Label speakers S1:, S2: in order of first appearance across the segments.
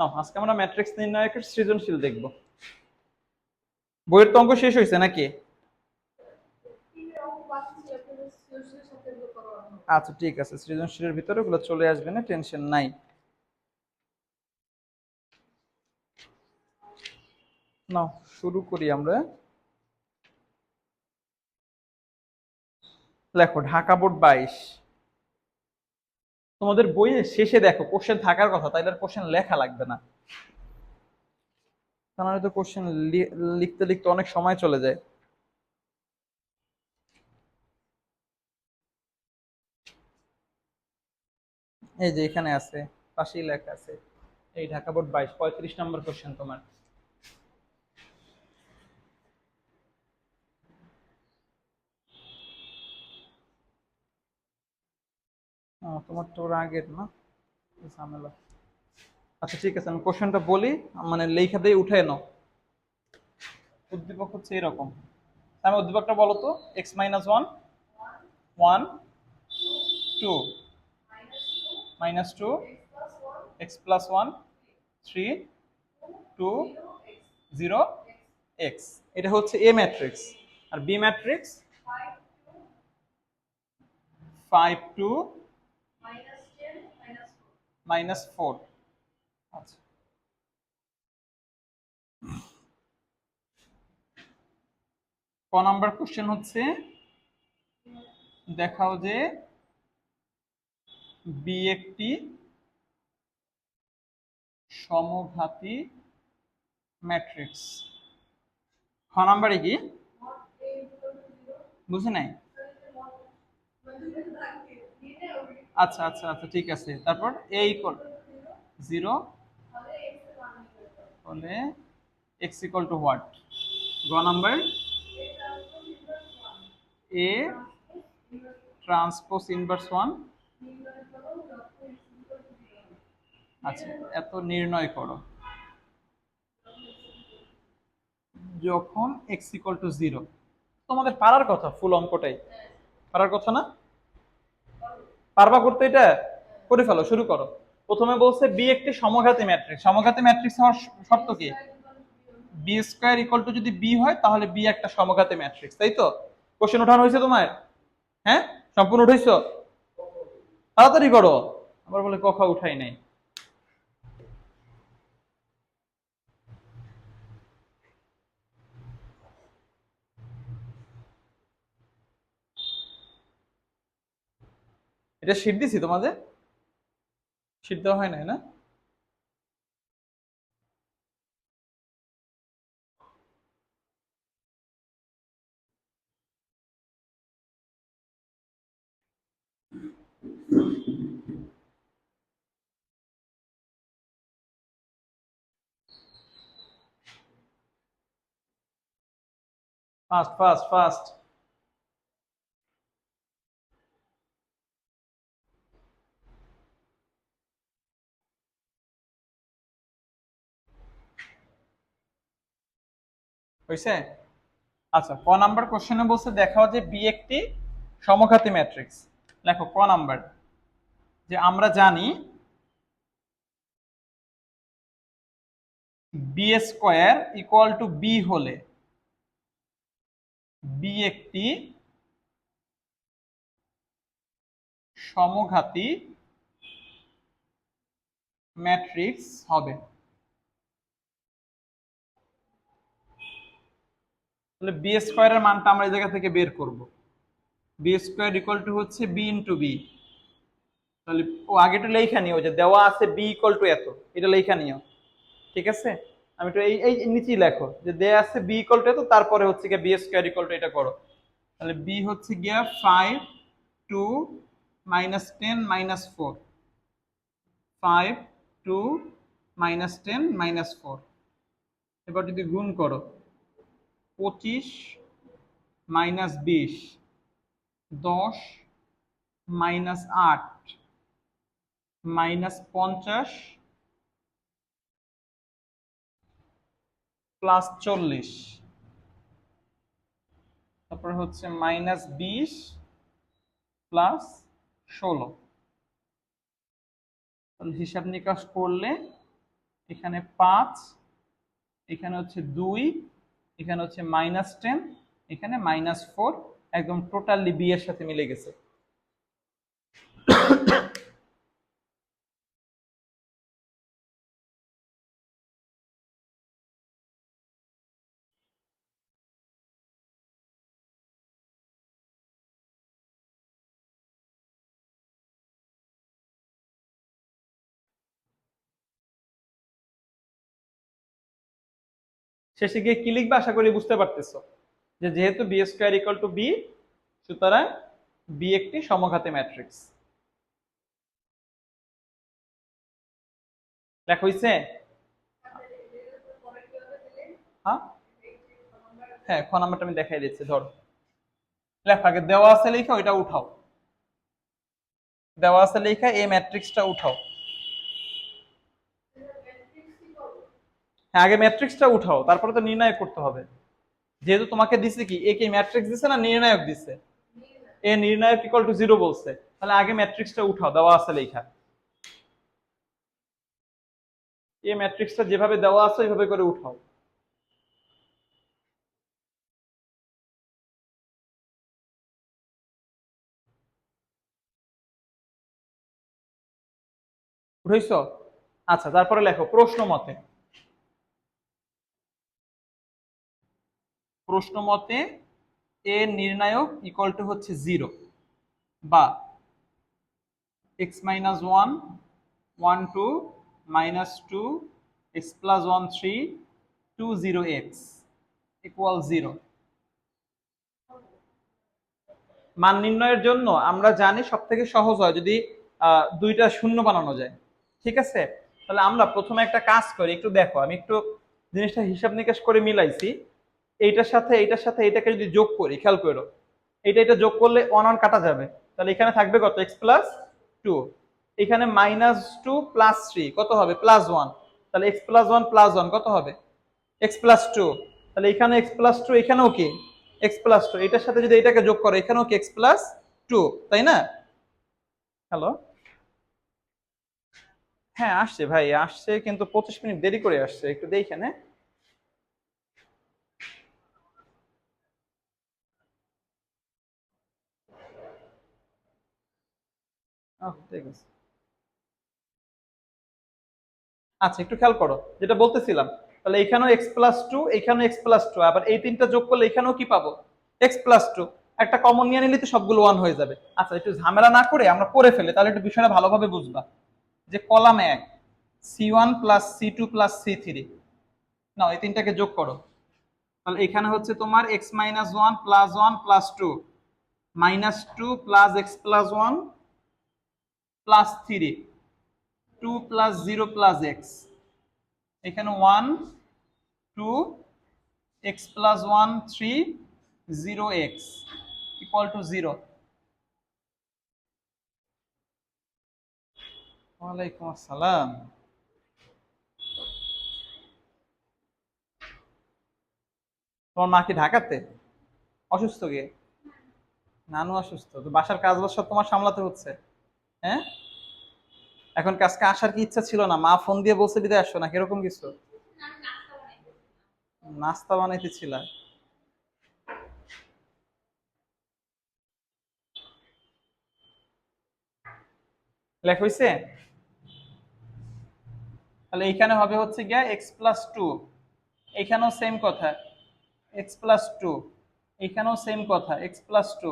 S1: না আজকে আমরা ম্যাট্রিক্স নির্ণায়কের সৃজনশীল দেখব। বইয়ের তো অঙ্ক শেষ হয়েছে নাকি? আচ্ছা ঠিক আছে, সৃজনশীলের ভিতরে ওগুলো চলে আসবে না, টেনশন নাই। নাও, শুরু করি আমরা। লেখো, ঢাকা বোর্ড বাইশ। তোমাদের বইয়ে শেষে দেখো কোশ্চেন থাকার কথা তাইলে কোশ্চেন লেখা লাগবে না। তাহলে তো কোশ্চেন লিখতে লিখতে অনেক সময় চলে যায়। এই যে এখানে আছে, পাশেই লেখা আছে, এই ঢাকা বোর্ড বাইশ, পঁয়ত্রিশ নম্বর কোশ্চেন তোমার। তোমার তো ওর আগের, না? ঝামেলা। আচ্ছা ঠিক আছে, আমি কোশ্চেনটা বলি মানে লেখা দিয়ে উঠে নাও। উদ্দীপক হচ্ছে এরকম। আমি উদ্দীপকটা বলো তো x minus one one two minus two x plus one three two zero x এটা হচ্ছে A matrix R B matrix five two minus four. আচ্ছা। ক নাম্বার কোশ্চেন হচ্ছে, দেখাও যে বি একটি সমঘাতী ম্যাট্রিক্স। খ নাম্বারে কি? বুঝে নাই? আচ্ছা আচ্ছা আচ্ছা ঠিক আছে। তারপর এ ইকুয়াল জিরো হলে এক্স ইকুয়াল টু হোয়াট গ number A transpose inverse one আচ্ছা এত নির্ণয় করো। যখন এক্স ইকুয়াল টু জিরো তোমাদের পারার কথা ফুল অঙ্কটাই। পারার কথা না? পারবা করতে এটা করে ফেলো, শুরু করো। প্রথমে বলছে বি একটি সমঘাতী ম্যাট্রিক্স সমঘাতী ম্যাট্রিক্স হওয়ার শর্ত কি? বি স্কোয়ার ইকুয়াল টু যদি বি হয়, তাহলে বি একটা সমঘাতী ম্যাট্রিক্স তাই তো? কোশ্চেন ওঠানো হয়েছে তোমার? হ্যাঁ? সম্পূর্ণ উঠাইছো? তাড়াতাড়ি করো। আবার বলে কখা উঠাই নাই। এটা শীট দিছি তোমাদের? শীট দেওয়া হয় নাই না? ফাস্ট ফাস্ট ফাস্ট হয়েছে আচ্ছা ক নাম্বার কোশ্চেনে বলছে, দেখাও যে বি একটি সমঘাতী ম্যাট্রিক্স। লেখো, ক নাম্বার? যে আমরা জানি B square equal to B হলে বি একটি সমঘাতী ম্যাট্রিক্স হবে। তাহলে বি স্কোয়ারের মানটা আমরা এই জায়গা থেকে বের করব। বি স্কোয়ার ইকুয়াল টু হচ্ছে বি ইন্টু বি তাহলে ও আগে আগেটা লেখা নিও যে দেওয়া আছে বি ইকুয়াল টু এত, এটা লেখা নিও। ঠিক আছে? আমি একটু এই এই নিচেই লেখো যে দেয়া আছে বি ইকুয়াল টু এত, তারপরে হচ্ছে গিয়ে বি স্কোয়ার ইকুয়াল টু এটা করো। তাহলে বি হচ্ছে গিয়া five two minus ten minus four five two minus ten minus four এবার যদি গুণ করো পঁচিশ মাইনাস বিশ, দশ মাইনাস আট, মাইনাস পঞ্চাশ প্লাস চল্লিশ। তারপর হচ্ছে মাইনাস বিশ প্লাস ষোলো। হিসাব নিকাশ করলে এখানে পাঁচ, এখানে হচ্ছে দুই এখানে হচ্ছে মাইনাস টেন এখানে মাইনাস ফোর একদম টোটালি বি এর সাথে মিলে গেছে। শেষে গিয়ে কি লিখবে আশা করি বুঝতে পারতেছো? যে যেহেতু B square equal to B সুতরাং বি একটি সমঘাতী ম্যাট্রিক্স লেখা হইছে? হ্যাঁ? হ্যাঁ খ নাম্বারটা আমি দেখাই দিচ্ছি, ধরো। লেখা, আগে দেওয়া আছে লেখা, ওইটা উঠাও। দেওয়া আছে লেখা, এই ম্যাট্রিক্সটা উঠাও। হ্যাঁ আগে ম্যাট্রিক্সটা উঠাও, তারপরে তো নির্ণয় করতে হবে। যেহেতু তোমাকে দিছে কি, এ কি ম্যাট্রিক্স দিছে না নির্ণায়ক দিছে? এ নির্ণায়ক ইকুয়াল টু জিরো বলছে। তাহলে আগে ম্যাট্রিক্সটা উঠাও, দেওয়া আছে লেখা। এই ম্যাট্রিক্সটা যেভাবে দেওয়া আছে, ওইভাবে করে উঠাও। উঠাইছ আচ্ছা তারপরে লেখো, প্রশ্ন মতে। প্রশ্ন মতে এ নির্ণায়ক ইকুয়াল টু হচ্ছে জিরো বা x minus one one two minus two x plus one three two zero x equal zero মান নির্ণয়ের জন্য আমরা জানি সব থেকে সহজ হয় যদি দুইটা শূন্য বানানো যায়। ঠিক আছে? তাহলে আমরা প্রথমে একটা কাজ করি, একটু দেখো, আমি একটু জিনিসটা হিসাব নিকাশ করে মিলাইছি। এইটার সাথে এইটার সাথে এটাকে যদি যোগ করি, খেয়াল করো এটা এটা যোগ করলে ওয়ান ওয়ান কাটা যাবে। তাহলে এখানে থাকবে কত? এক্স প্লাস টু এখানে মাইনাস টু প্লাস থ্রি কত হবে? প্লাস ওয়ান তাহলে x plus one plus one কত হবে? এক্স প্লাস টু তাহলে এখানে এক্স প্লাস টু এখানেও কি? এক্স প্লাস টু এটার সাথে যদি এটাকে যোগ করো, এখানেও কি? এক্স প্লাস টু তাই না? হ্যালো হ্যাঁ আসছে ভাই, আসছে, কিন্তু পঁচিশ মিনিট দেরি করে আসছে। একটু দেখেন হ্যাঁ ঠিক আছে। আচ্ছা একটু খেয়াল করো, যেটা বলতেছিলাম, তাহলে এখানেও এক্স প্লাস টু এখানেও এক্স প্লাস টু আবার এই তিনটা যোগ করলে এখানেও কি পাবো? এক্স প্লাস টু একটা কমন নিয়ে নিলে তো সবগুলো ওয়ান হয়ে যাবে। আচ্ছা একটু ঝামেলা না করে আমরা করে ফেলে, তাহলে একটু বিষয়টা ভালোভাবে বুঝবা। যে কলাম এক C one plus C two plus C three না এই তিনটাকে যোগ করো। তাহলে এখানে হচ্ছে তোমার x minus one plus one plus two minus two plus x plus one plus three two plus zero plus x এখানে one two x plus one three zero x equal to zero ওয়ালাইকুম আসসালাম। তোমার মা কি ঢাকাতে? অসুস্থ কে? নানু অসুস্থ। তো বাসার কাজবাজ সব তোমার সামলাতে হচ্ছে। হ্যাঁ? এখন কি আজকে আসার কি ইচ্ছা ছিল না? মা ফোন দিয়ে বলছে, বিদায় আসো না কীরকম কিছু? নাস্তা বানাইতেছিল লেখ হইছে? তাহলে হবে হচ্ছে গিয়া এক্স প্লাস টু এখানেও সেম কথা। এক্স প্লাস টু এখানেও সেম কথা। X plus two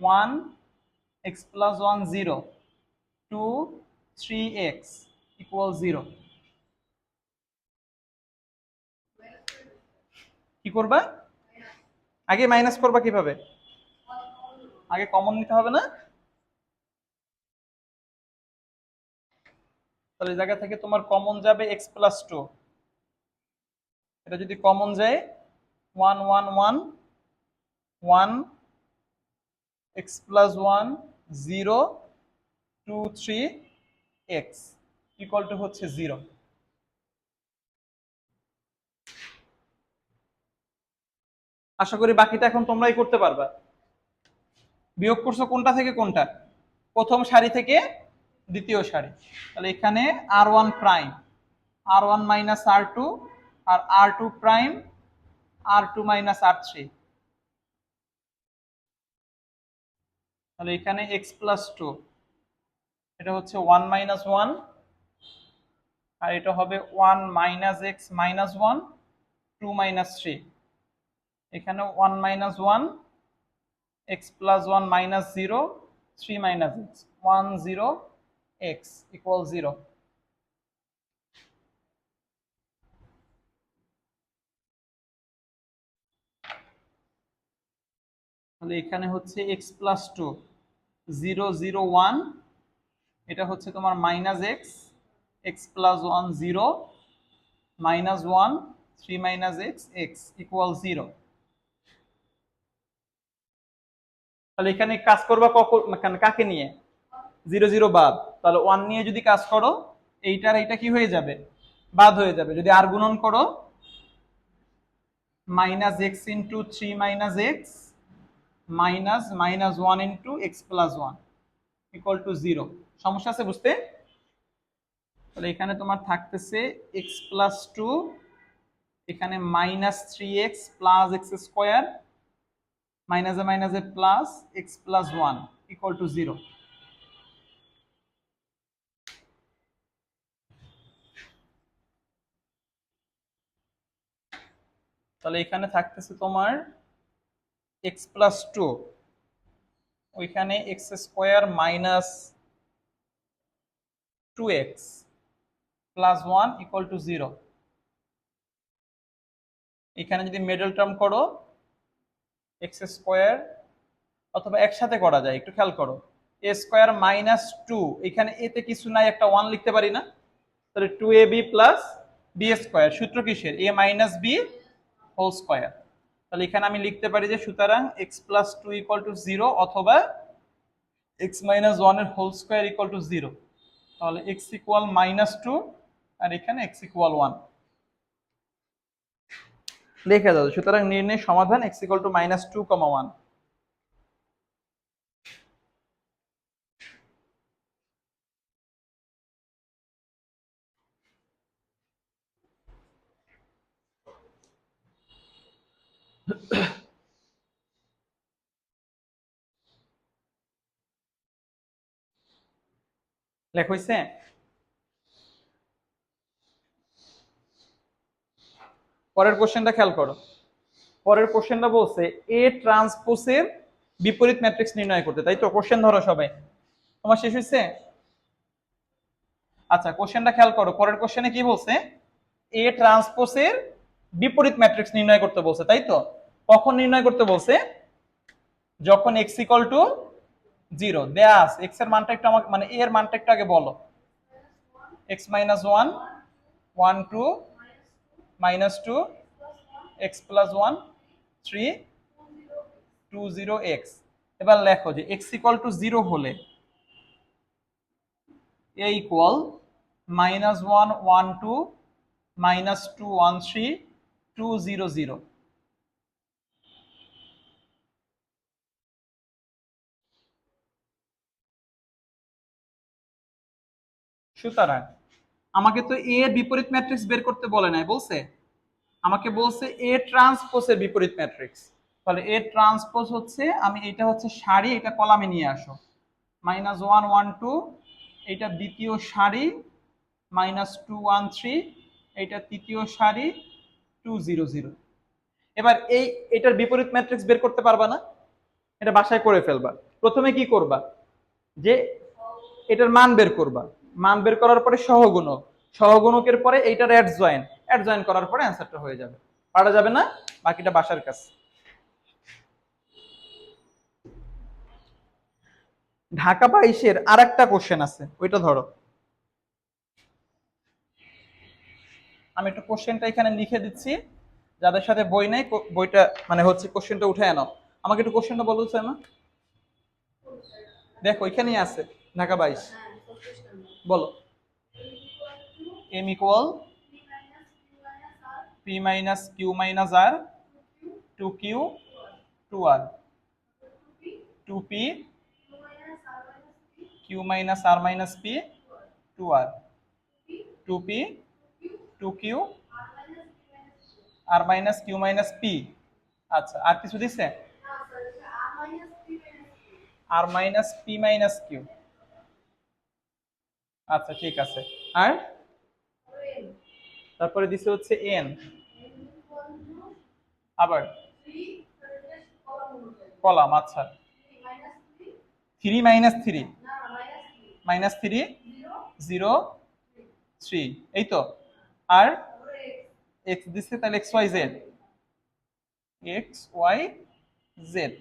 S1: one x plus one zero two three x equal zero কি করবা? আগে মাইনাস করবা কীভাবে? আগে কমন নিতে হবে না? তাহলে জায়গা থেকে তোমার কমন যাবে এক্স প্লাস টু এটা যদি কমন যায় one one one one x plus one zero two three x equal to হচ্ছে জিরো আশা করি বাকিটা এখন তোমরাই করতে পারবা। বিয়োগ করছ কোনটা থেকে কোনটা? প্রথম সারি থেকে দ্বিতীয় সারি। তাহলে এখানে R one prime R one minus R two আর R two prime R two minus R three তাহলে এখানে এক্স প্লাস টু এটা হচ্ছে ওয়ান মাইনাস ওয়ান আর এটা হবে one minus x minus one two minus three এখানে one minus one x plus one minus zero three minus x one zero x equal zero তাহলে এখানে হচ্ছে x plus two zero zero one এটা হচ্ছে তোমার minus x x plus one zero minus one three minus x x equal zero তাহলে এখানে কাজ করবা কখন মানে কাকে নিয়ে? জিরো জিরো বাদ। তাহলে ওয়ান নিয়ে যদি কাজ করো, এইটার এইটা কি হয়ে যাবে? বাদ হয়ে যাবে। যদি আর গুণন করো minus x into three minus x minus minus one into x plus one equal to zero সমস্যা আছে বুঝতে? তাহলে এখানে তোমার থাকতেছে এক্স প্লাস টু এখানে minus three x plus x square মাইনাসে মাইনাসে plus x plus one equal to zero তাহলে এখানে থাকতেছে তোমার এক্স প্লাস টু ওইখানে x square minus two x plus one equal to zero এখানে যদি মিডল টার্ম করো এক্স স্কোয়ার অথবা একসাথে করা যায়, একটু খেয়াল করো। এ স্কোয়ার মাইনাস টু এখানে এতে কিছু নাই, একটা ওয়ান লিখতে পারি না। তাহলে two A B plus B square সূত্র কিসের? A minus B whole square তাহলে এখানে আমি লিখতে পারি যে সুতরাং x plus two equal to zero অথবা এক্স মাইনাস ওয়ানের whole square equal to zero তাহলে এক্স ইকুয়াল মাইনাস টু আর এখানে এক্স ইকুয়াল ওয়ান লিখে দাও, সুতরাং নির্ণয় সমাধান x equal to minus two comma one লেখ হয়েছে পরের কোশ্চেনটা খেয়াল করো। পরের কোশ্চেনটা বলছে এ ট্রান্সপোসের বিপরীত ম্যাট্রিক্স নির্ণয় করতে। তাই তো? কোশ্চেন ধরো সবাই। তোমার শেষ হয়েছে? আচ্ছা কোশ্চেনটা খেয়াল করো। পরের কোশ্চেনে কি বলছে? এ ট্রান্সপোসের বিপরীত ম্যাট্রিক্স নির্ণয় করতে বলছে। তাই তো? কখন নির্ণয় করতে বলছে? যখন এক্স ইকুয়াল টু জিরো। দেয়া আছে। এক্সের মানটা একটু আমাকে মানে এর মানটা একটু আগে বলো। X minus one one two minus two x plus one three two zero x এবার লেখো যে এক্স ইকুয়াল টু জিরো হলে A equal minus one one two minus two one three two zero zero সুতরাং আমাকে তো এ এর বিপরীত matrix বের করতে বলে নাই, বলছে? আমাকে বলছে এ ট্রান্সপোজের বিপরীত ম্যাট্রিক্স। তাহলে এ ট্রান্সপোজ হচ্ছে, আমি এটা হচ্ছে সারি, এটা কলামে নিয়ে আসো। মাইনাস ওয়ান ওয়ান, টু এটা দ্বিতীয় সারি, মাইনাস টু, ওয়ান, থ্রি এটা তৃতীয় সারি, টু, জিরো জিরো। এবার এই, এটার বিপরীত ম্যাট্রিক্স বের করতে পারবা না? এটা বাসায় করে ফেলবা। প্রথমে কি করবা? যে এটার মান বের করবা। মান বের করার পরে সহগুণক। সহগুণকের পরে এইটার অ্যাড জয়েন অ্যাড জয়েন করার পরে অ্যান্সারটা হয়ে যাবে। পারা যাবে না? বাকিটা বাসার কাছে। ঢাকা বাইশের আর একটা কোশ্চেন আছে। ওইটা ধরো। আমি একটু কোশ্চেনটা এখানে লিখে দিচ্ছি। যাদের সাথে বই নেই বইটা মানে হচ্ছে কোশ্চেনটা উঠে আনো আমাকে একটু কোশ্চেনটা বলো না দেখো ওইখানেই আছে, ঢাকা বাইশ। বলো। M equal p minus q minus r two q two r two p q minus r minus p two r two p two q r minus q minus p আচ্ছা আর কিছু দিছে? R minus p minus q আচ্ছা ঠিক আছে। আর? তারপরে দিছে হচ্ছে এন আবার? কলাম আচ্ছা। Three minus three? Minus three? Zero? Three. এই তো। আর? এক্স দিচ্ছে তাহলে x y z x y z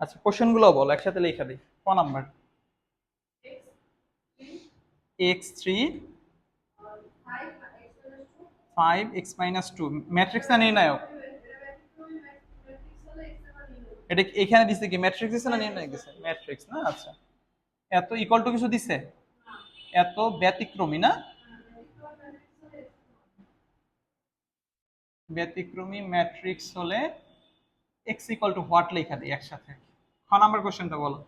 S1: আচ্ছা কোশ্চেনগুলো বল, একসাথে লেখা দিই। ক number x three five x minus two matrix না নির্ণায়ক? এটা এখানে দিছে কি? ম্যাট্রিক্স দিছে না নির্ণায়ক দিছে? ম্যাট্রিক্স না? আচ্ছা। এত ইকুয়াল টু কিছু দিছে? এত ব্যতিক্রমী না? ব্যতিক্রমী ম্যাট্রিক্স হলে এক্স ইকুয়াল টু হোয়াট লেখা দিই একসাথে? খ নাম্বার কোশ্চেনটা বলো।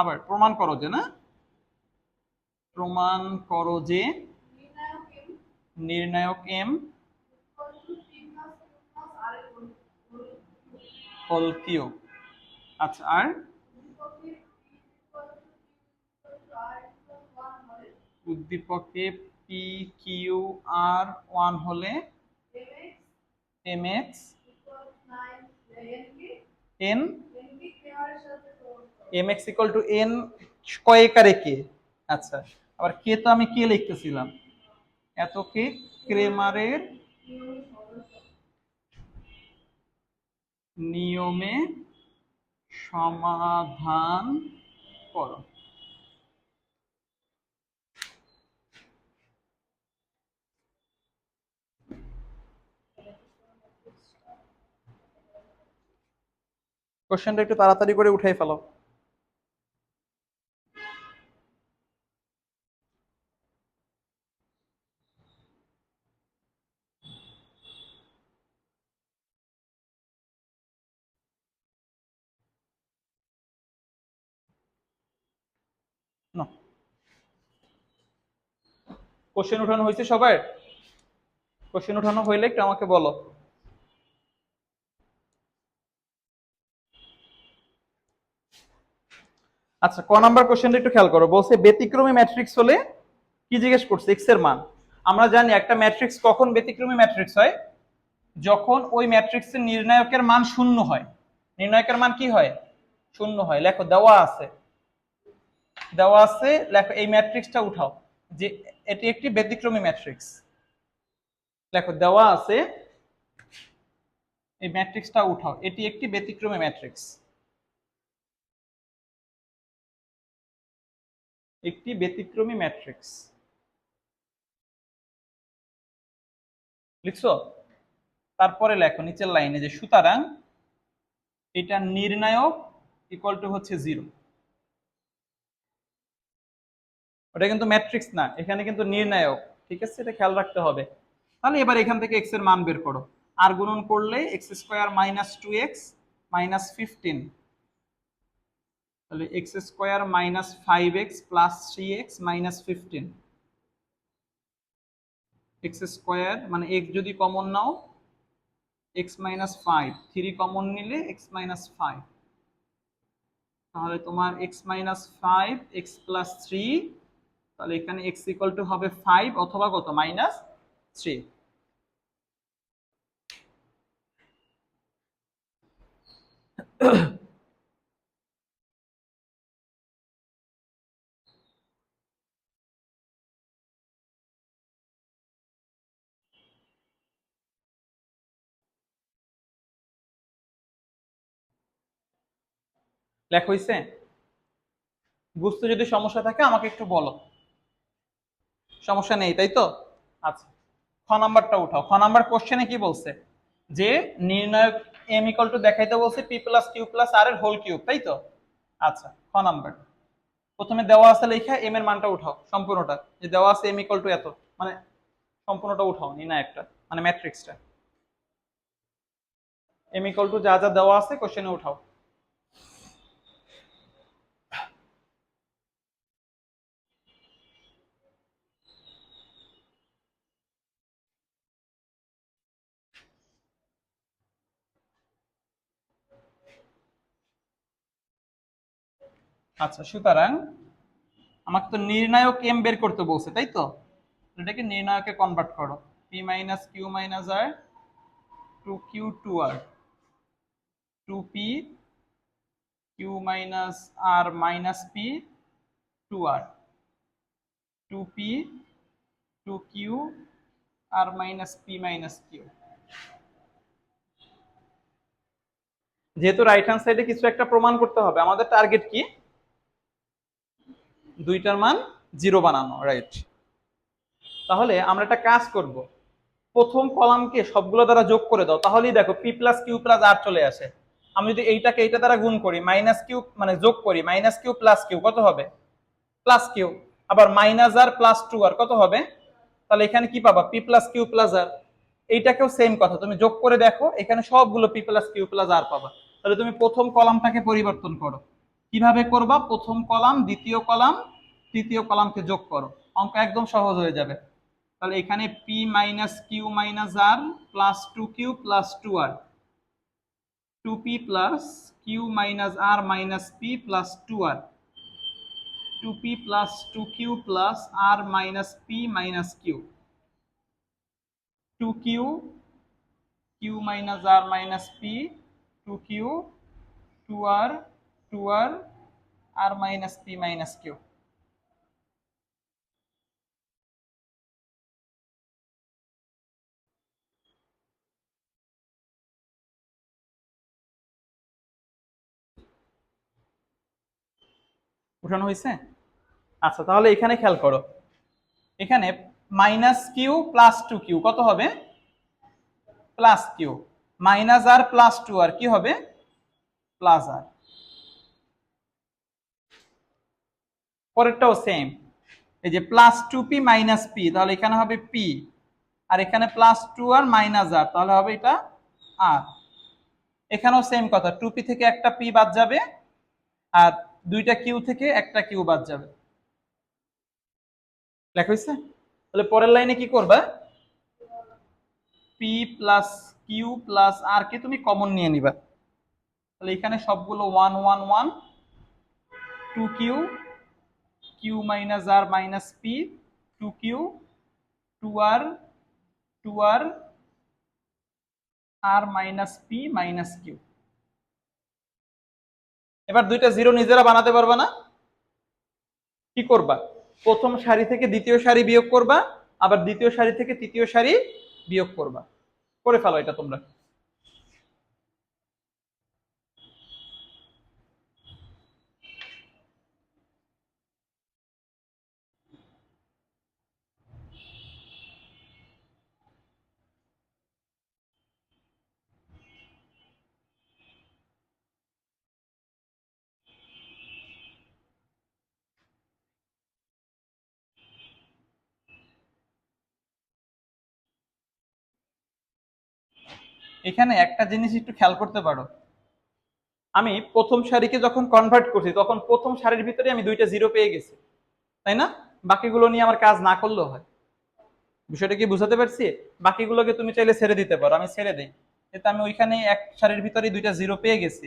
S1: আবার প্রমাণ করো যে না? প্রমাণ করো যে নির্ণায়ক এম হোল কিউ আচ্ছা আর? উদ্দীপকে পি কিউ আর ওয়ান হলে M x N M x equal to N কয়েকারে কে আচ্ছা আবার কে তো আমি কে লিখতেছিলাম? এত কে ক্রেমারের নিয়মে সমাধান করো। কোশ্চেনটা একটু তাড়াতাড়ি করে উঠাই ফেলো। কোশ্চেন উঠানো হয়েছে সবার? কোশ্চেন উঠানো হইলে একটু আমাকে বলো। আচ্ছা ক নাম্বার কোশ্চেনটা একটু খেয়াল করো। বলছে, ব্যতিক্রমী ম্যাট্রিক্স হলে কি জিজ্ঞেস করছে? এক্সের মান। আমরা জানি একটা ম্যাট্রিক্স কখন ব্যতিক্রমী ম্যাট্রিক্স হয়? যখন ওই ম্যাট্রিক্সের নির্ণায়কের মান শূন্য হয়। নির্ণায়কের মান কি হয়? শূন্য হয়। লেখো, দেওয়া আছে। দেওয়া আছে, লেখো, এই ম্যাট্রিক্সটা উঠাও। যে এটি একটি ব্যতিক্রমী ম্যাট্রিক্স লেখো, দেওয়া আছে। এই ম্যাট্রিক্সটা উঠাও। এটি একটি ব্যতিক্রমী ম্যাট্রিক্স একটি ব্যতিক্রমী ম্যাট্রিক্স। লিখছো? তারপরে লেখো, নিচের লাইনে যে সুতরাং এটা নির্ণায়ক ইকুয়াল টু হচ্ছে জিরো ওটা কিন্তু ম্যাট্রিক্স না, এখানে কিন্তু নির্ণায়ক, ঠিক আছে? এটা খেয়াল রাখতে হবে। তাহলে এবার এখান থেকে এক্সের মান বের করো। আর গুণন করলে x square minus two x minus fifteen তাহলে x square minus five x plus three x minus fifteen x square মানে এক্স যদি কমন নাও x minus five three common নিলে এক্স মাইনাস ফাইভ তাহলে তোমার x minus five x plus three তাহলে এখানে x equal to হবে five অথবা কত? মাইনাস থ্রি লেখ হইছে, বুঝতে যদি সমস্যা থাকে, আমাকে একটু বলো। সমস্যা নেই, তাই তো? আচ্ছা খ নাম্বারটা উঠাও। খ নাম্বার কোশ্চেনে কি বলছে? যে নির্ণায়ক এম ইকুয়াল টু দেখাইতে বলছে p plus q plus r এর হোল কিউব তাই তো? আচ্ছা খ নাম্বার। প্রথমে দেওয়া আছে লেখা এম এর মানটা উঠাও, সম্পূর্ণটা। যে দেওয়া আছে এম ইকুয়াল টু এত মানে সম্পূর্ণটা উঠাও, নির্ণায়কটা মানে ম্যাট্রিক্সটা এম ইকুয়াল টু যা যা দেওয়া আছে কোশ্চেনে উঠাও। আচ্ছা সুতরাং আমাকে তো নির্ণায়ক এম বের করতে বলছে, তাই তো? এটাকে নির্ণায়কে কনভার্ট করো। P minus q minus r two q two r two p q minus r minus p two r two p two q r minus p minus q যেহেতু রাইট হ্যান্ড সাইডে কিছু একটা প্রমাণ করতে হবে, আমাদের টার্গেট কি? দুইটার মান জিরো বানানো রাইট তাহলে আমরা একটা কাজ করব। প্রথম কলামকে সবগুলো দ্বারা যোগ করে দাও। তাহলেই দেখো p plus q plus r চলে আসে। আমি যদি এইটাকে এইটা দ্বারা গুণ করি মাইনাস কিউ মানে যোগ করি মাইনাস কিউ প্লাস কিউ কত হবে? প্লাস কিউ আবার minus r plus two r কত হবে? তাহলে এখানে কি পাবা? P plus q plus r এইটাকেও same কথা। তুমি যোগ করে দেখো, এখানে সবগুলো p plus q plus r পাবা। তাহলে তুমি প্রথম কলামটাকে পরিবর্তন করো। কীভাবে করবা? প্রথম কলাম, দ্বিতীয় কলাম, তৃতীয় কলামকে যোগ করো। অঙ্ক একদম সহজ হয়ে যাবে। তাহলে এখানে p minus q minus r plus two q plus two r two p plus q minus r minus p plus two r two p plus two q plus r minus p minus q two q q minus r minus p two q two r two r r minus p minus q. উঠানো হয়েছে? আচ্ছা তাহলে এখানে খেয়াল করো। এখানে minus q plus two q, কত হবে? Plus q. Minus r plus two r কি হবে? Plus r. পরেরটাও সেম এই যে plus two p minus p তাহলে এখানে হবে পি আর এখানে plus two r minus r তাহলে হবে এটা আর এখানেও সেম কথা টু পি থেকে একটা পি বাদ যাবে আর দুইটা কিউ থেকে একটা কিউ বাদ যাবে। লেখা হয়েছে? তাহলে পরের লাইনে কি করবা? P plus q plus r কে তুমি কমন নিয়ে নিবা। তাহলে এখানে সবগুলো one one one two q q minus r minus p two q two r two r r minus p minus q এবার দুইটা জিরো নিজেরা বানাতে পারবা না? কি করবা? প্রথম সারি থেকে দ্বিতীয় সারি বিয়োগ করবা, আবার দ্বিতীয় সারি থেকে তৃতীয় সারি বিয়োগ করবা। করে ফেলো এটা তোমরা। এখানে একটা জিনিস একটু খেয়াল করতে পারো। আমি প্রথম সারিকে যখন কনভার্ট করছি, তখন প্রথম সারির ভিতরে আমি দুইটা জিরো পেয়ে গেছি। তাই না? বাকিগুলো নিয়ে আমার কাজ না করলেও হয়। বিষয়টা কি বুঝাতে পারছি? বাকিগুলোকে তুমি চাইলে ছেড়ে দিতে পারো, আমি ছেড়ে দিই। এতে আমি ওইখানে এক সারির ভিতরে দুইটা জিরো পেয়ে গেছি।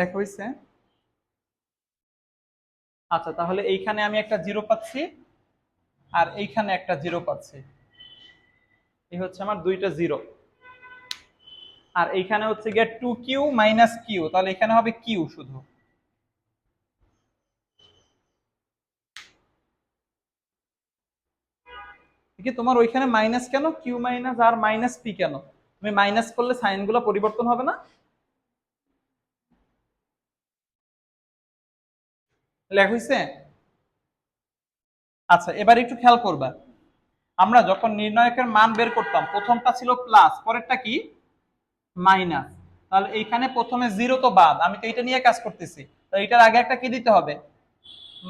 S1: লেখা হয়েছে আচ্ছা তাহলে এইখানে আমি একটা জিরো পাচ্ছি আর এইখানে একটা জিরো পাচ্ছি। এই হচ্ছে আমার দুইটা জিরো। আর এইখানে হচ্ছে গিয়ে টু কিউ মাইনাস কিউ, তাহলে এখানে হবে কিউ শুধু। তোমার ওইখানে মাইনাস কেন, q minus r minus p কেন? তুমি মাইনাস করলে সাইনগুলো পরিবর্তন হবে না? লেখা হয়েছে আচ্ছা এবার একটু খেয়াল করবা। আমরা যখন নির্ণায়কের মান বের করতাম, প্রথমটা ছিল প্লাস পরেরটা কি? মাইনাস তাহলে এইখানে প্রথমে জিরো তো বাদ, আমি তো এটা নিয়ে কাজ করতেছি। তো এটার আগে একটা কি দিতে হবে?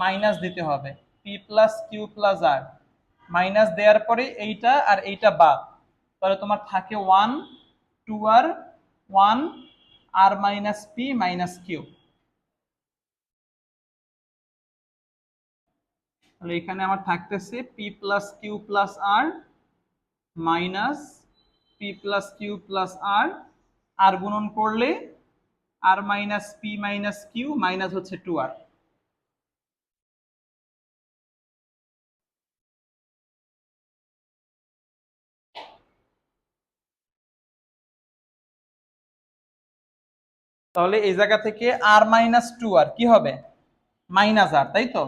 S1: মাইনাস দিতে হবে। P plus q plus r minus দেওয়ার পরে এইটা আর এইটা বাদ। তাহলে তোমার থাকে ওয়ান টু আর one r minus p minus q তাহলে এখানে আমার থাকতেছে p plus q plus r minus p plus q plus r আর গুণন করলে r minus p minus q minus হচ্ছে টু আর তাহলে এই জায়গা থেকে আর মাইনাস টু আর কি হবে? মাইনাস আর তাই তো?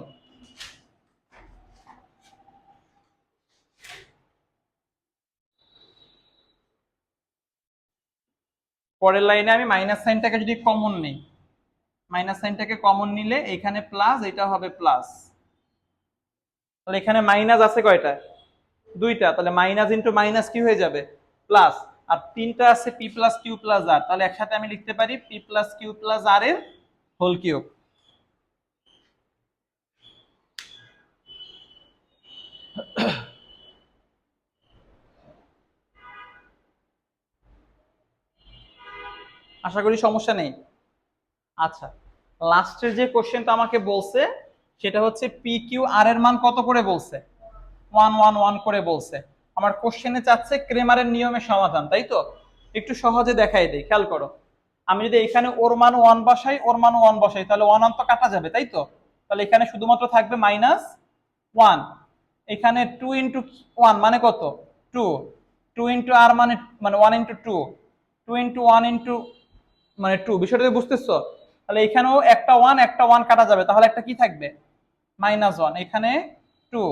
S1: পরের লাইনে আমি মাইনাস সাইনটাকে যদি কমন নিই মাইনাস সাইনটাকে কমন নিলে এখানে প্লাস এটা হবে প্লাস তাহলে এখানে মাইনাস আছে কয়টা? দুইটা। তাহলে মাইনাস ইন্টু মাইনাস কি হয়ে যাবে? প্লাস আর তিনটা আছে p plus q plus r তাহলে একসাথে আমি লিখতে পারি p plus q plus r এর হোল কিউব। আশা করি সমস্যা নেই। আচ্ছা লাস্টের যে কোশ্চেনটা আমাকে বলছে, সেটা হচ্ছে পি কিউ আর এর মান কত করে বলছে? ওয়ান ওয়ান ওয়ান করে বলছে। আমার কোশ্চেনে চাচ্ছে ক্রেমারের নিয়মের সমাধান, তাই তো? একটু সহজে দেখাই দেই, খেয়াল করো। আমি যদি এখানে ওর মান ওয়ান বসাই, ওর মান ওয়ান বসাই, তাহলে ওয়ান ওয়ান তো কাটা যাবে, তাই তো? তাহলে এখানে শুধুমাত্র থাকবে মাইনাস ওয়ান এখানে টু ইন্টু ওয়ান মানে কত? টু টু ইন্টু আর মানে মানে one into two two into one into মানে টু বিষয়টা তুমি বুঝতেছো? তাহলে এখানেও একটা ওয়ান একটা ওয়ান কাটা যাবে। তাহলে একটা কি থাকবে? মাইনাস ওয়ান এখানে টু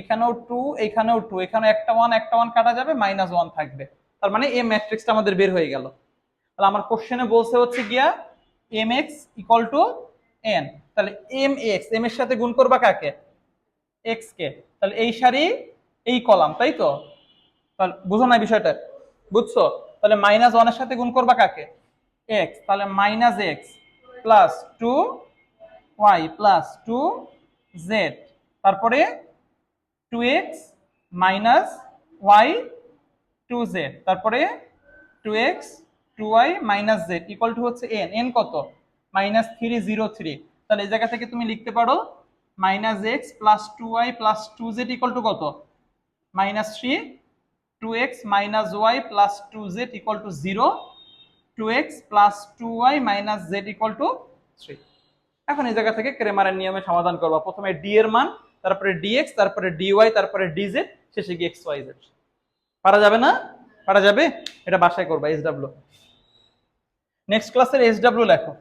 S1: এখানেও টু এখানেও টু এখানে একটা ওয়ান একটা ওয়ান কাটা যাবে মাইনাস ওয়ান থাকবে। তার মানে এই ম্যাট্রিক্সটা আমাদের বের হয়ে গেল। তাহলে আমার কোশ্চেনে বলছে হচ্ছে গিয়া M x equal to N তাহলে এম এক্স এম এর সাথে গুণ করবা কাকে? এক্স কে। তাহলে এই সারি, এই কলাম তাই তো? তাহলে বুঝো না বিষয়টা? বুঝছ? তাহলে মাইনাস ওয়ানের সাথে গুণ করবা কাকে? এক্স তাহলে minus x plus two y plus two z তারপরে two x minus y two z তারপরে two x two y minus z equal to হচ্ছে এন এন কত? মাইনাস থ্রি জিরো থ্রি তাহলে এই জায়গা থেকে তুমি লিখতে পারো minus x plus two y plus two z equal to কত? Minus three two x minus y plus two z equal to zero two x plus two y minus z equal to three এখন এই জায়গা থেকে ক্রেমারের নিয়মে সমাধান করবা। প্রথমে D এর মান, তারপরে ডিএক্স তারপরে ডিওয়াই তারপরে ডিজেড শেষে গিয়ে এক্স ওয়াই জেড পারা যাবে না? পারা যাবে? এটা বাসায় করবা এস ডাব্লিউ নেক্সট ক্লাসের এস ডাব্লিউ লেখো।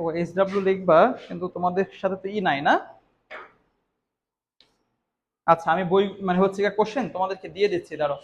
S1: ও এস ডাব্লিউ লিখবা, কিন্তু তোমাদের সাথে তো ই নাই না? আচ্ছা আমি বই মানে হচ্ছে কোশ্চেন তোমাদেরকে দিয়ে দিচ্ছি দাঁড়ো